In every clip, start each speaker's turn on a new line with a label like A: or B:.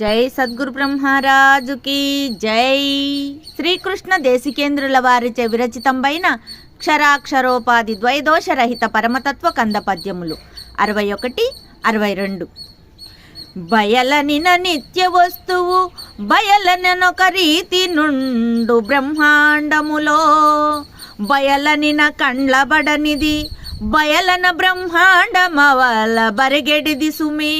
A: జై సద్గురు బ్రహ్మరాజుకి జై. శ్రీకృష్ణ దేశికేంద్రుల వారిచే విరచితంబైన క్షరాక్షరోపాధి ద్వైదోషరహిత పరమతత్వ కంద పద్యములు. అరవై ఒకటి అరవై రెండు. బయలనిన నిత్య వస్తువు బయలనొక రీతి నుండు బ్రహ్మాండములో. బయలనిన కండ్లబడనిది బయలన బ్రహ్మాండమవల బరిగెడిది సుమీ.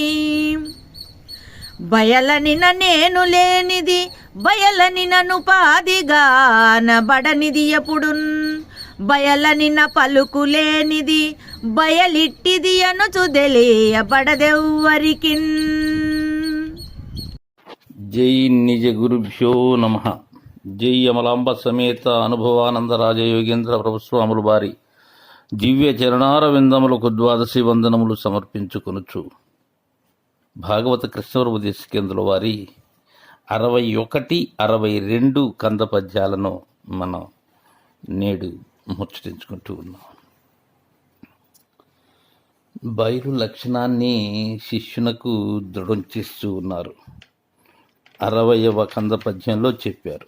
A: బయలనిన నేను లేనిది బయలనినను పాదిగాన బడనిది ఎప్పుడున్? బయలనిన పలుకు లేనిది బయలిట్టిది అనుచు తెలియబడదెవ్వరికిన్?
B: జై నిజ గురుభ్యో నమ. జై అమలాంబ సమేత అనుభవానంద రాజయోగేంద్ర ప్రభుస్వాములు వారి దివ్య చరణారవిందములకు ద్వాదశి వందనములు సమర్పించుకొనుచు. భాగవత కృష్ణవరూపదేశ కేంద్రుల వారి అరవై ఒకటి అరవై రెండు కంద పద్యాలను మనం నేడు ముచ్చటించుకుంటూ ఉన్నాం. బయలు లక్షణాన్ని శిష్యునకు దృఢం చేస్తూ ఉన్నారు. అరవయవ కంద పద్యంలో చెప్పారు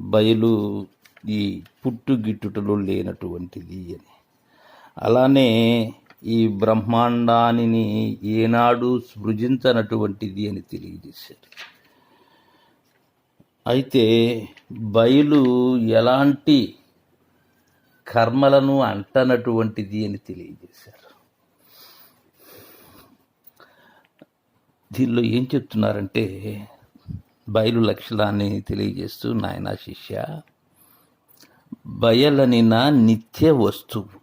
B: బయలు ఈ పుట్టుగిట్టుటలో లేనటువంటిది అని. అలానే ఈ బ్రహ్మాండాన్ని ఏనాడు సృజించనటువంటిది అని తెలియజేశారు అయితే బయలు ఎలాంటి కర్మలను అంటనటువంటిది అని తెలియజేశారు దీనిలో ఏం చెప్తున్నారంటే బయలు లక్షణాన్ని తెలియజేస్తూ నాయన శిష్య బయలనిన నిత్య వస్తువు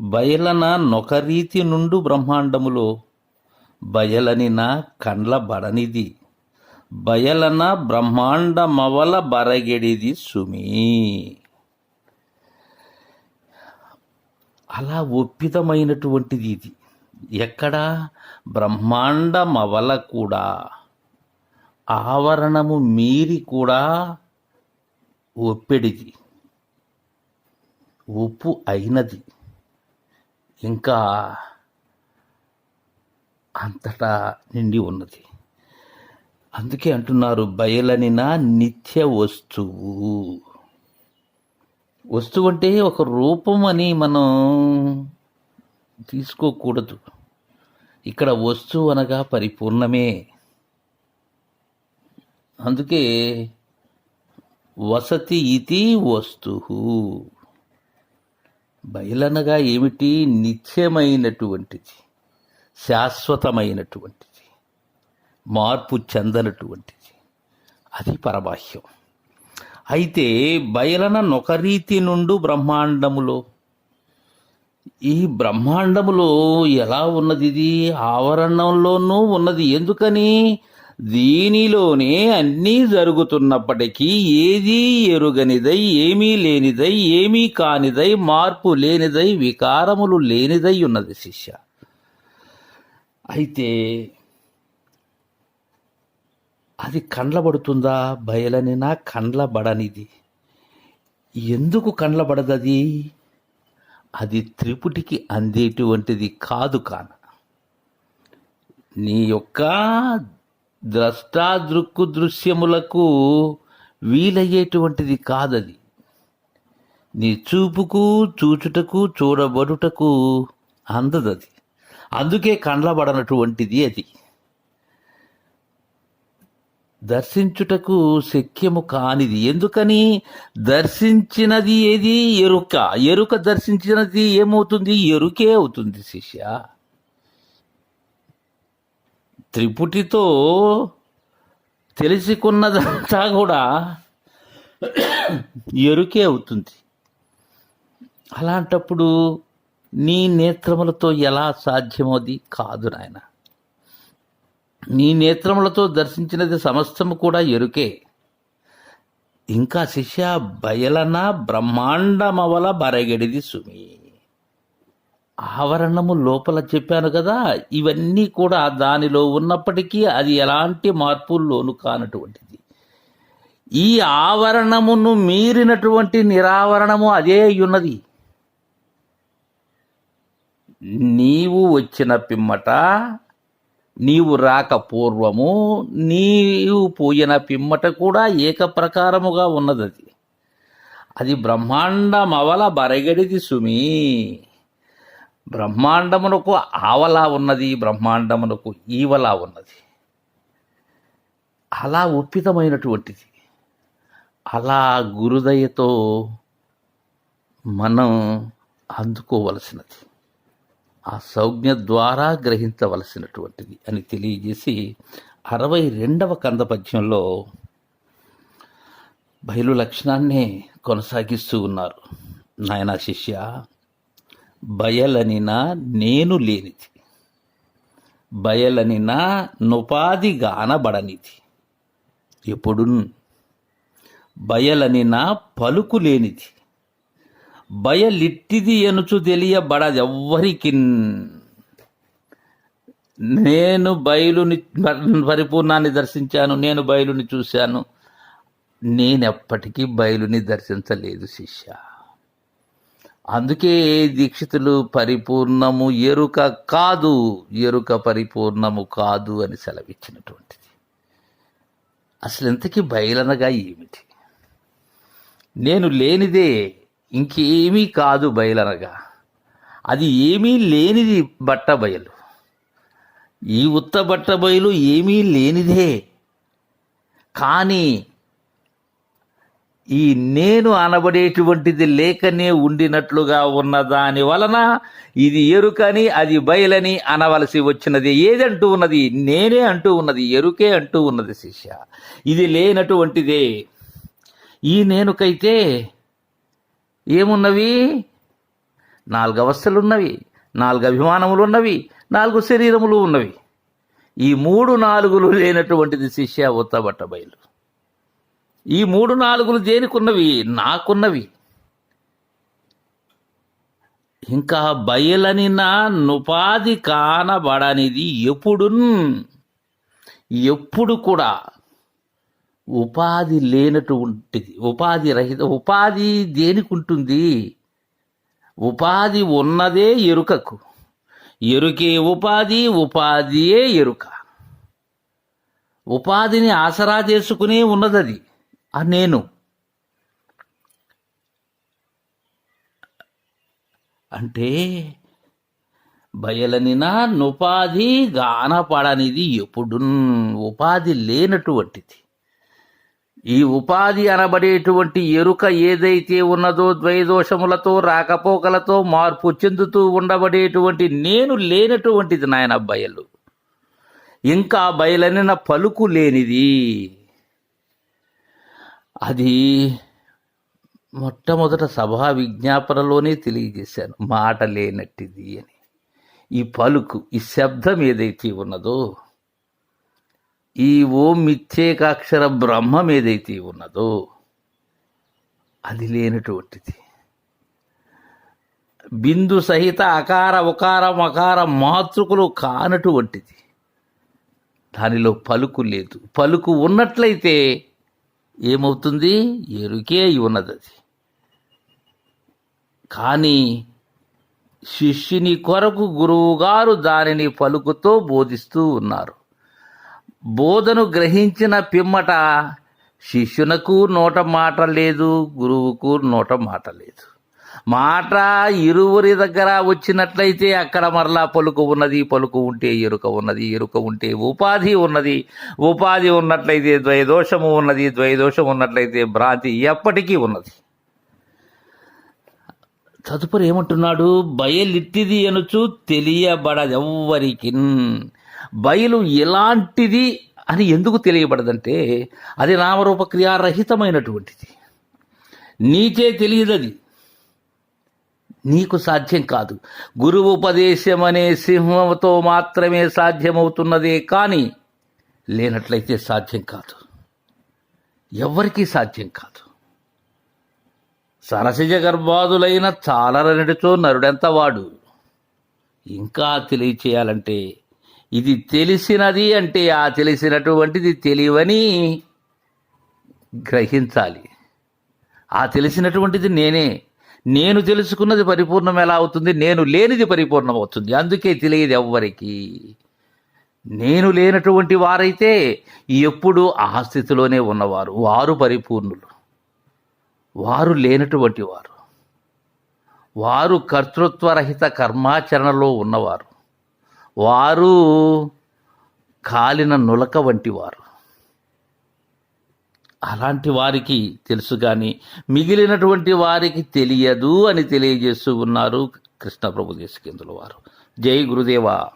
B: బయలన నొకరీతి నుండు బ్రహ్మాండములో బయలనిన కండ్ల బడనిది బయలన బ్రహ్మాండమవల బరగెడిది సుమి. అలా ఒప్పితమైనటువంటిది ఇది. ఎక్కడ? బ్రహ్మాండమవల కూడా ఆవరణము మీరి కూడా ఒప్పెడిది ఉప్పు అయినది. ఇంకా అంతటా నిండి ఉన్నది. అందుకే అంటున్నారు బయలనిన నిత్య వస్తువు. వస్తువు అంటే ఒక రూపం అని మనం తీసుకోకూడదు. ఇక్కడ వస్తువు అనగా పరిపూర్ణమే. అందుకే వసతి ఇది వస్తువు బయలనగా ఏమిటి? నిత్యమైనటువంటిది శాశ్వతమైనటువంటిది మార్పు చెందనటువంటిది. అది పరబాహ్యం. అయితే బయలన నొకరీతి నుండు బ్రహ్మాండములో. ఈ బ్రహ్మాండములో ఎలా ఉన్నది ఇది? ఆవరణంలోనూ ఉన్నది. ఎందుకని? దీనిలోనే అన్నీ జరుగుతున్నప్పటికీ ఏదీ ఎరుగనిదై ఏమీ లేనిదై ఏమీ కానిదై మార్పు లేనిదై వికారములు లేనిదై ఉన్నది శిష్య. అయితే అది కండ్లబడుతుందా? బయలనినా కండ్లబడనిది. ఎందుకు కండ్లబడదది? అది త్రిపుటికి అందేటువంటిది కాదు కాన. నీ యొక్క ద్రష్టాదృక్కు దృశ్యములకు వీలయ్యేటువంటిది కాదది. నీ చూపుకు చూచుటకు చూడబడుటకు అందదది. అందుకే కండ్లబడనటువంటిది అది. దర్శించుటకు శక్యము కానిది. ఎందుకని? దర్శించినది ఏది? ఎరుక. ఎరుక దర్శించినది ఏమవుతుంది? ఎరుకే అవుతుంది శిష్య. త్రిపుటితో తెలుసుకున్నదంతా కూడా ఎరుకే అవుతుంది. అలాంటప్పుడు నీ నేత్రములతో ఎలా సాధ్యమోది? కాదు నాయన. నీ నేత్రములతో దర్శించినది సమస్తము కూడా ఎరుకే. ఇంకా శిష్య బయలన బ్రహ్మాండమవల బరగడిది సుమీ. ఆవరణము లోపల చెప్పాను కదా ఇవన్నీ కూడా దానిలో ఉన్నప్పటికీ అది ఎలాంటి మార్పుల్లోను కానటువంటిది. ఈ ఆవరణమును మీరినటువంటి నిరావరణము అదే అయ్యున్నది. నీవు వచ్చిన పిమ్మట నీవు రాక పూర్వము నీవు పోయిన పిమ్మట కూడా ఏకప్రకారముగా ఉన్నదది. అది బ్రహ్మాండమవల బరగడిది సుమీ. బ్రహ్మాండమునకు ఆవలా ఉన్నది బ్రహ్మాండమునకు ఈవలా ఉన్నది. అలా ఒప్పితమైనటువంటిది. అలా గురుదయతో మనం అందుకోవలసినది. ఆ సౌజ్ఞ ద్వారా గ్రహించవలసినటువంటిది అని తెలియజేసి అరవై రెండవ కంద పద్యంలో బయలు లక్షణాన్నే కొనసాగిస్తూ ఉన్నారు. నాయనా శిష్య బయలనినా నేను లేనిది. బయలనినా నుపాధి గానబడనిది. ఎప్పుడు బయలనినా పలుకు లేనిది. బయలిట్టిది ఎనుచు తెలియబడదెవ్వరికి నేను బయలుని పరిపూర్ణాన్ని దర్శించాను నేను బయలుని చూశాను. నేనెప్పటికీ బయలుని దర్శించలేదు శిష్య. అందుకే దీక్షితులు పరిపూర్ణము ఎరుక కాదు ఎరుక పరిపూర్ణము కాదు అని సెలవిచ్చినటువంటిది. అసలు ఇంతకీ బయలనగా ఏమిటి? నేను లేనిదే ఇంకేమీ కాదు బయలనగా. అది ఏమీ లేనిది బట్ట బయలు. ఈ ఉత్త బట్ట బయలు ఏమీ లేనిదే. కానీ ఈ నేను అనబడేటువంటిది లేకనే ఉండినట్లుగా ఉన్న దాని వలన ఇది ఎరుకని అది బయలని అనవలసి వచ్చినది. ఏదంటూ ఉన్నది? నేనే అంటూ ఉన్నది ఎరుకే అంటూ ఉన్నది శిష్య. ఇది లేనటువంటిదే. ఈ నేనుకైతే ఏమున్నవి? నాలుగు అవస్థలు ఉన్నవి నాలుగు అభిమానములు ఉన్నవి నాలుగు శరీరములు ఉన్నవి. ఈ మూడు నాలుగులు లేనటువంటిది శిష్య ఉత్తబట్ట బయలు. ఈ మూడు నాలుగులు దేనికున్నవి? నాకున్నవి. ఇంకా బయలని నా నుపాది కానబడనిది ఎప్పుడున్? ఎప్పుడు కూడా ఉపాధి లేనటువంటిది. ఉపాధి రహిత ఉపాధి దేనికి ఉంటుంది ఉపాధి ఉన్నదే ఎరుకకు. ఎరుకే ఉపాధి ఉపాధియే ఎరుక. ఉపాధిని ఆసరా చేసుకునే ఉన్నదది. నేను. అంటే బయలనినా నుపాధి గానపడనిది ఎప్పుడు ఉపాధి లేనటువంటిది. ఈ ఉపాధి అనబడేటువంటి ఎరుక ఏదైతే ఉన్నదో ద్వైదోషములతో రాకపోకలతో మార్పు చెందుతూ ఉండబడేటువంటి నేను లేనటువంటిది నాయన బయలు. ఇంకా బయలనిన పలుకు లేనిది. అది మొట్టమొదట సభా విజ్ఞాపనలోనే తెలియజేశాను. మాట లేనట్టిది అని. ఈ పలుకు ఈ శబ్దం ఏదైతే ఉన్నదో ఈ ఓం మిథ్యేకాక్షర బ్రహ్మం ఏదైతే ఉన్నదో అది లేనటువంటిది. బిందు సహిత అకార ఉకార మకార మాతృకులు కానటువంటిది. దానిలో పలుకు లేదు. పలుకు ఉన్నట్లయితే ఏమవుతుంది? ఎరుకే అయి ఉన్నది అది కానీ శిష్యుని కొరకు గురువుగారు దానిని పలుకుతో బోధిస్తూ ఉన్నారు. బోధను గ్రహించిన పిమ్మట శిష్యునకు నోట మాట లేదు గురువుకు నోట మాట లేదు. మాట ఇరువురి దగ్గర వచ్చినట్లయితే అక్కడ మరలా పలుకు ఉన్నది పలుకు ఉంటే ఎరుక ఉన్నది ఎరుక ఉంటే ఉపాధి ఉన్నది. ఉపాధి ఉన్నట్లయితే ద్వైదోషము ఉన్నది ద్వైదోషం ఉన్నట్లయితే భ్రాంతి ఎప్పటికీ ఉన్నది. తదుపరి ఏమంటున్నాడు? బయలిట్టిది అనుచు తెలియబడదెవ్వరికి. బయలు ఎలాంటిది అని ఎందుకు తెలియబడదంటే అది నామరూపక్రియారహితమైనటువంటిది. నీచే నీకే తెలియదది. నీకు సాధ్యం కాదు. గురువు ఉపదేశం అనే సింహంతో మాత్రమే సాధ్యమవుతున్నదే కానీ లేనట్లయితే సాధ్యం కాదు. ఎవ్వరికీ సాధ్యం కాదు. సరసిజ గర్భాదులైన చాలరనిటితో నరుడెంత వాడు ఇంకా తెలియచేయాలంటే ఇది తెలిసినది అంటే ఆ తెలిసినటువంటిది తెలియవని గ్రహించాలి. ఆ తెలిసినటువంటిది నేనే. నేను తెలుసుకున్నది పరిపూర్ణం ఎలా అవుతుంది? నేను లేనిది పరిపూర్ణం అవుతుంది. అందుకే తెలియదు ఎవ్వరికి. నేను లేనటువంటి వారైతే ఎప్పుడు ఆ స్థితిలోనే ఉన్నవారు. వారు పరిపూర్ణులు. వారు లేనటువంటి వారు. వారు కర్తృత్వరహిత కర్మాచరణలో ఉన్నవారు. వారు కాలిన నులక వంటి వారు. అలాంటి వారికి తెలుసు కానీ మిగిలినటువంటి వారికి తెలియదు అని తెలియజేస్తూ ఉన్నారు కృష్ణ ప్రభు దేశకేంద్రుల వారు. జై గురుదేవా.